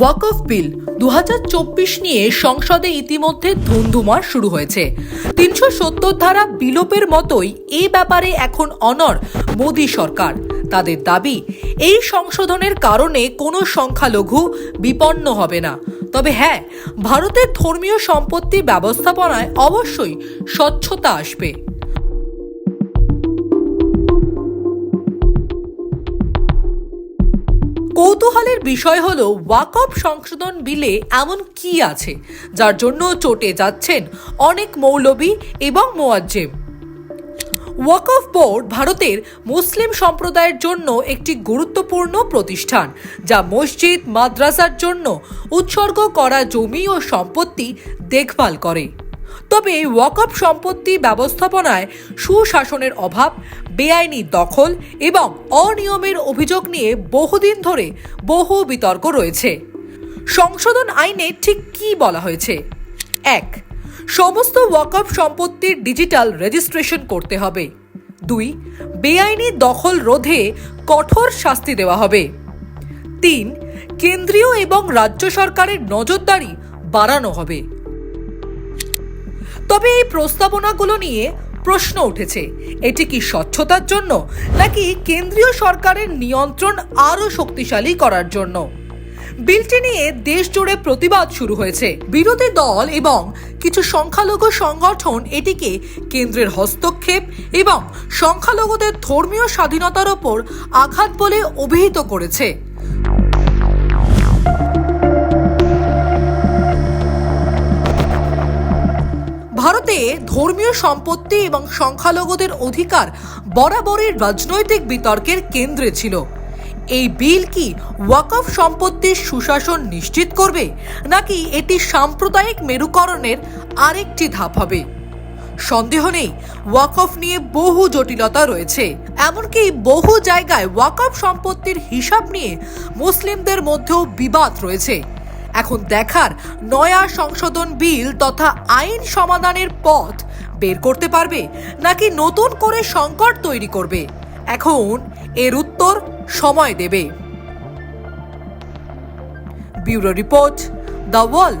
ওয়াকফ বিল দু হাজার চব্বিশ নিয়ে সংসদে ইতিমধ্যে ধুমধুমার শুরু হয়েছে। তিনশো সত্তর ধারা বিলোপের মতোই এ ব্যাপারে এখন অনর মোদী সরকার। তাদের দাবি, এই সংশোধনের কারণে কোনো সংখ্যালঘু বিপন্ন হবে না। তবে হ্যাঁ ভারতের ধর্মীয় সম্পত্তি ব্যবস্থাপনায় অবশ্যই স্বচ্ছতা আসবে। কৌতূহলের বিষয় হলো, ওয়াকফ সংশোধন বিলে এমন কি আছে, যার জন্য চটে যাচ্ছেন অনেক মৌলবী এবং মোয়াজ্জেম? ওয়াকফ বোর্ড ভারতের মুসলিম সম্প্রদায়ের জন্য একটি গুরুত্বপূর্ণ প্রতিষ্ঠান, যা মসজিদ, মাদ্রাসার জন্য উৎসর্গ করা জমি ও সম্পত্তি দেখভাল করে। তবে ওয়াকফ সম্পত্তি ব্যবস্থাপনায় সুশাসনের অভাব, বেআইনি দখল এবং অনিয়মের অভিযোগ নিয়ে বহুদিন ধরে বহু বিতর্ক রয়েছে। সংশোধন আইনে ঠিক কী বলা হয়েছে? এক, সমস্ত ওয়াকফ সম্পত্তির ডিজিটাল রেজিস্ট্রেশন করতে হবে। দুই, বেআইনি দখল রোধে কঠোর শাস্তি দেওয়া হবে। তিন, কেন্দ্রীয় এবং রাজ্য সরকারের নজরদারি বাড়ানো হবে। তবে এই প্রস্তাবনাগুলো নিয়ে প্রশ্ন উঠেছে। এটি কি স্বচ্ছতার জন্য, নাকি কেন্দ্রীয় সরকারের নিয়ন্ত্রণ আরও শক্তিশালী করার জন্য? বিলটি নিয়ে দেশ জুড়ে প্রতিবাদ শুরু হয়েছে। বিরোধী দল এবং কিছু সংখ্যালঘু সংগঠন এটিকে কেন্দ্রের হস্তক্ষেপ এবং সংখ্যালঘুদের ধর্মীয় স্বাধীনতার ওপর আঘাত বলে অভিহিত করেছে। ভারতে ধর্মীয় সম্পত্তি এবং সংখ্যালঘুদের অধিকার বরাবরই রাজনৈতিক বিতর্কের কেন্দ্রে ছিল। এই বিল কি ওয়াকফ সম্পত্তির সুশাসন নিশ্চিত করবে, নাকি এটি সাম্প্রদায়িক মেরুকরণের আরেকটি ধাপ হবে? সন্দেহ নেই, ওয়াকফ নিয়ে বহু জটিলতা রয়েছে। এমনকি বহু জায়গায় ওয়াকফ সম্পত্তির হিসাব নিয়ে মুসলিমদের মধ্যেও বিবাদ রয়েছে। এখন দেখার নয়া সংশোধন বিল তথা আইন সমাধানের পথ বের করতে পারবে নাকি নতুন করে সংকট তৈরি করবে? এখন এর উত্তর সময় দেবে। Bureau report the wall